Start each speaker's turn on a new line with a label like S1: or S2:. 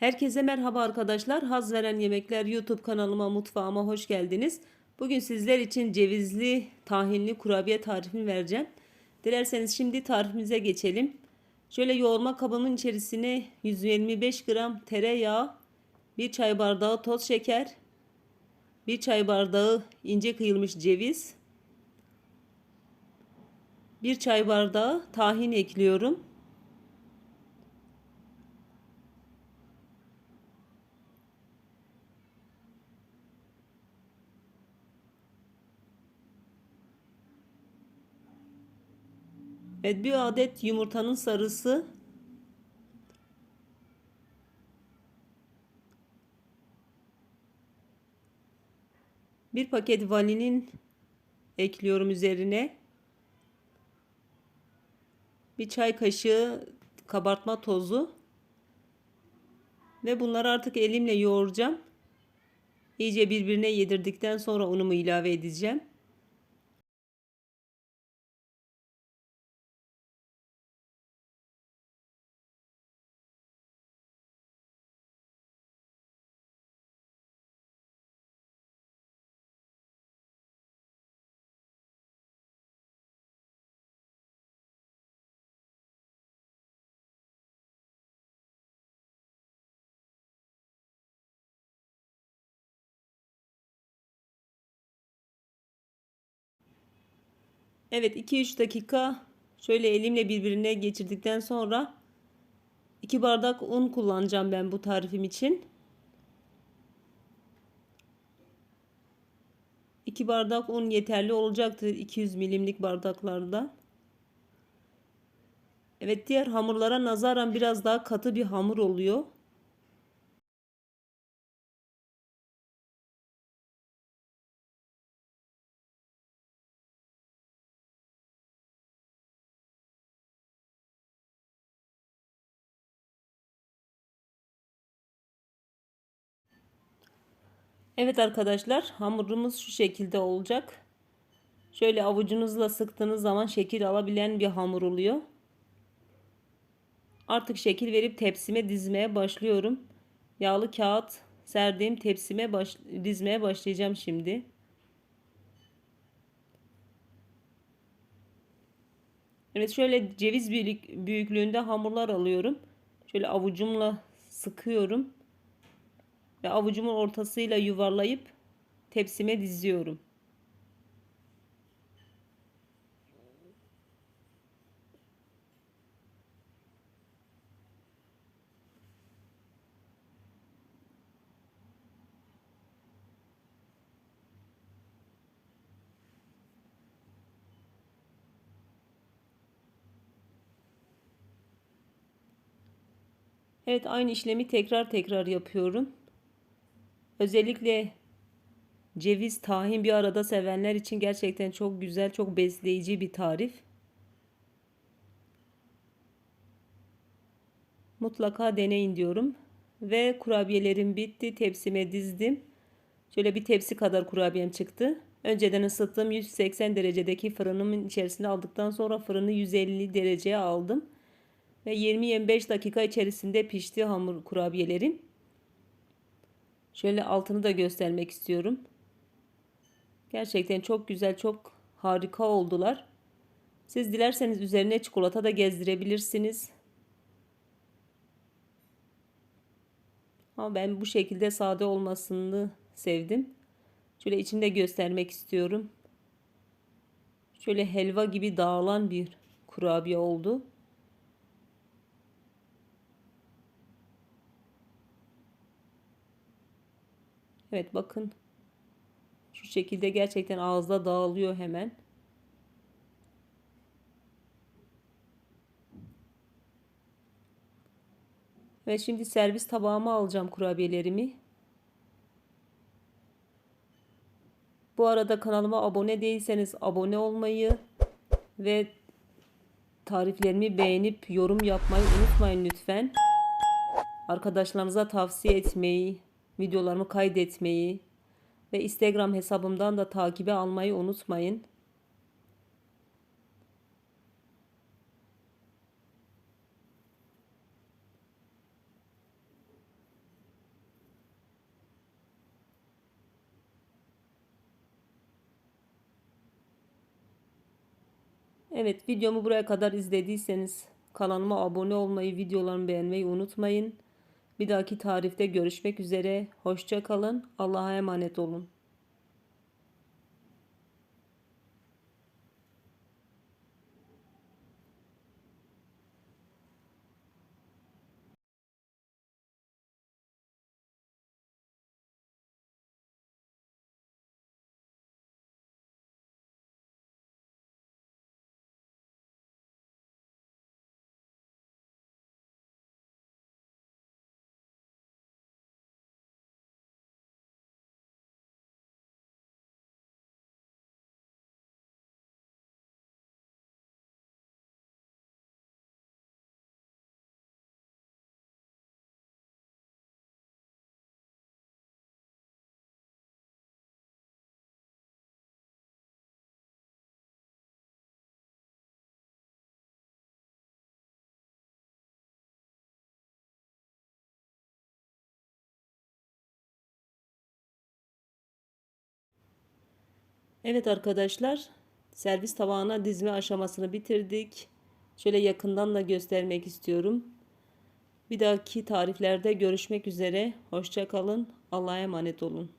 S1: Herkese merhaba arkadaşlar. Haz veren yemekler YouTube kanalıma mutfağıma hoş geldiniz. Bugün sizler için cevizli tahinli kurabiye tarifini vereceğim. Dilerseniz şimdi tarifimize geçelim. Şöyle yoğurma kabımın içerisine 125 gram tereyağı, 1 çay bardağı toz şeker, 1 çay bardağı ince kıyılmış ceviz, 1 çay bardağı tahin ekliyorum. Evet bir adet yumurtanın sarısı. Bir paket vanilin ekliyorum üzerine. Bir çay kaşığı kabartma tozu. Ve bunları artık elimle yoğuracağım. İyice birbirine yedirdikten sonra unumu ilave edeceğim. Evet 2-3 dakika şöyle elimle birbirine geçirdikten sonra 2 bardak un kullanacağım ben bu tarifim için. 2 bardak un yeterli olacaktır 200 milimlik bardaklarda. Evet diğer hamurlara nazaran biraz daha katı bir hamur oluyor. Evet arkadaşlar hamurumuz şu şekilde olacak. Şöyle avucunuzla sıktığınız zaman şekil alabilen bir hamur oluyor. Artık şekil verip tepsime dizmeye başlıyorum. Yağlı kağıt serdiğim tepsime baş, dizmeye başlayacağım şimdi. Evet şöyle ceviz büyüklüğünde hamurlar alıyorum. Şöyle avucumla sıkıyorum ve avucumun ortasıyla yuvarlayıp tepsime diziyorum. Evet aynı işlemi tekrar tekrar yapıyorum. Özellikle ceviz, tahin bir arada sevenler için gerçekten çok güzel, çok besleyici bir tarif. Mutlaka deneyin diyorum. Ve kurabiyelerim bitti. Tepsime dizdim. Şöyle bir tepsi kadar kurabiyem çıktı. Önceden ısıttığım 180 derecedeki fırınımın içerisine aldıktan sonra fırını 150 dereceye aldım. Ve 20-25 dakika içerisinde pişti hamur kurabiyelerim. Şöyle altını da göstermek istiyorum. Gerçekten çok güzel, çok harika oldular. Siz dilerseniz üzerine çikolata da gezdirebilirsiniz. Ama ben bu şekilde sade olmasını sevdim. Şöyle içinde göstermek istiyorum. Şöyle helva gibi dağılan bir kurabiye oldu. Evet bakın. Şu şekilde gerçekten ağızda dağılıyor hemen. Ve şimdi servis tabağıma alacağım kurabiyelerimi. Bu arada kanalıma abone değilseniz abone olmayı ve tariflerimi beğenip yorum yapmayı unutmayın lütfen. Arkadaşlarınıza tavsiye etmeyi, videolarımı kaydetmeyi ve Instagram hesabımdan da takibe almayı unutmayın. Evet videomu buraya kadar izlediyseniz kanalıma abone olmayı, videolarımı beğenmeyi unutmayın. Bir dahaki tarifte görüşmek üzere. Hoşça kalın. Allah'a emanet olun. Evet arkadaşlar, servis tabağına dizme aşamasını bitirdik. Şöyle yakından da göstermek istiyorum. Bir dahaki tariflerde görüşmek üzere. Hoşça kalın. Allah'a emanet olun.